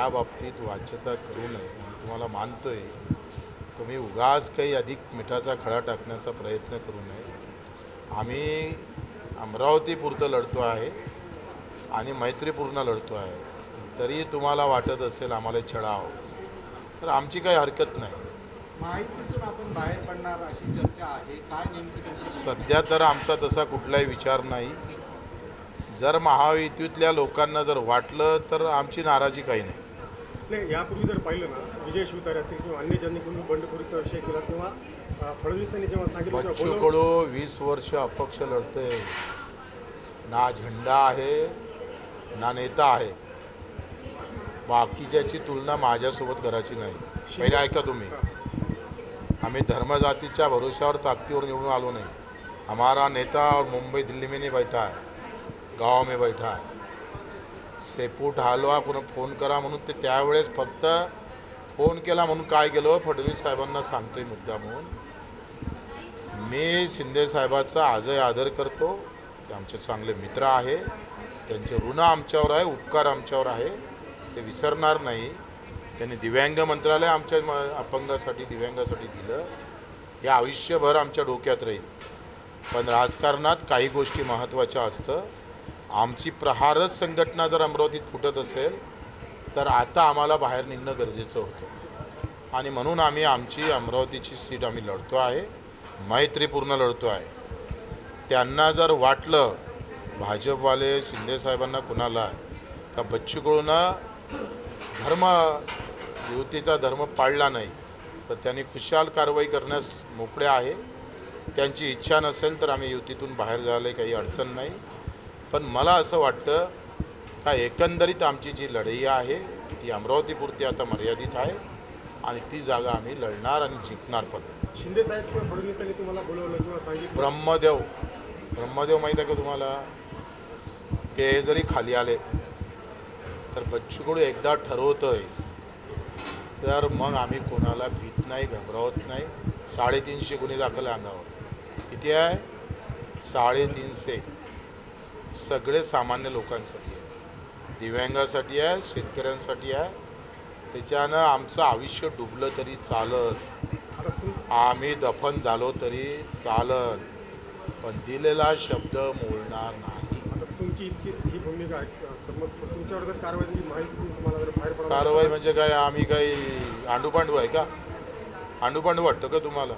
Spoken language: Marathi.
त्या बाबतीत वाच्यता करू नये. आणि तुम्हाला मानतोय तुम्ही उगाच काही अधिक मिठाचा खडा टाकण्याचा प्रयत्न करू नये. आम्ही अमरावतीपुरतं लढतो आहे आणि मैत्रीपूर्ण लढतो आहे. तरी तुम्हाला वाटत असेल आम्हाला छळाव. तर आमची काही हरकत नाही. माहितीतून आपण बाहेर पडणार अशी चर्चा आहे. काय नेमकी तुमची सध्या तर आमचा तसा कुठलाही विचार नाही. जर महायुतीतल्या लोकांना जर वाटलं तर आमची नाराजी काही नाही. नाही यापूर्वी जर पाहिलं ना विजय शिवतारे असतील किंवा अन्य ज्यांनी कोणी बंडखोरीचा विषय केला किंवा अ, फडणवीसांनी जेव्हा सांगितलं तेव्हा बच्चू बोलवलं- कडू वीस वर्ष अपक्ष लढते ना झेंडा आहे ना नेता आहे. बाकीच्याची तुलना माझ्यासोबत करायची नाही. पहिले ऐका तुम्ही. आम्ही धर्मजातीच्या भरोश्यावर ताकदीवर निवडून आलो नाही. हमारा नेता और मुंबई दिल्ली में नहीं बैठा है. गाँव में बैठा है. सेपूट हलवा पुन्हा फोन करा म्हणून ते त्यावेळेस फक्त फोन केला म्हणून काय केलं हो, फडणवीस साहेबांना सांगतोय मुद्दा म्हणून. मी शिंदे साहेबाचा आजही आदर करतो. ते आमचे चांगले मित्र आहे. त्यांचे ऋण आमच्यावर आहे उपकार आमच्यावर आहे. ते विसरणार नाही. त्यांनी दिव्यांग मंत्रालय आमच्या म- अपंगासाठी दिव्यांगासाठी दिलं. हे आयुष्यभर आमच्या डोक्यात राहील. पण राजकारणात काही गोष्टी महत्त्वाच्या असतं. आमची प्रहारच संघटना जर अमरावतीत फुटत असेल तर आता आम्हाला बाहेर निघणं गरजेचं होतं. आणि म्हणून आम्ही आमची अमरावतीची सीट आम्ही लढतो आहे मैत्रीपूर्ण लढतो आहे. त्यांना जर वाटलं भाजपवाले शिंदेसाहेबांना कुणाला का बच्चू कडूनं धर्म युतीचा धर्म पाळला नाही तर त्यांनी खुशाल कारवाई करण्यास मोकळे आहे. त्यांची इच्छा नसेल तर आम्ही युतीतून बाहेर जायला काही अडचण नाही. पण मला असं वाटतं का एकंदरीत आमची जी लढाई आहे ती अमरावतीपुरती आता मर्यादित आहे आणि ती जागा आम्ही लढणार आणि जिंकणार पण. शिंदे साहेब फडणवीसांनी तुम्हाला बोलवलं किंवा सांगितलं. ब्रह्मदेव ब्रह्मदेव माहीत आहे का तुम्हाला? ते जरी खाली आले तर बच्चू कडू एकदा ठरवतोय. तर मग आम्ही कोणाला भीत नाही घबरावत नाही. साडेतीनशे गुन्हे दाखल आहे अंगावर. किती आहे? साडेतीनशे. सगळे सामान्य लोकांसाठी आहे. दिव्यांगासाठी आहे शेतकऱ्यांसाठी आहे. त्याच्यानं आमचं आयुष्य डुबलं तरी चालत आम्ही दफन झालो तरी चालत पण दिलेला शब्द मोडणार नाही. तुमची इतकी ही भूमिका आहे. तर मग तुमच्यावर जर कारवाई झाली माहिती तुम्हाला जर बाहेर पडायला कारवाई म्हणजे काय? आम्ही काही आंडूपांडू आहे का? आंडूपांडू वाटतं का तुम्हाला?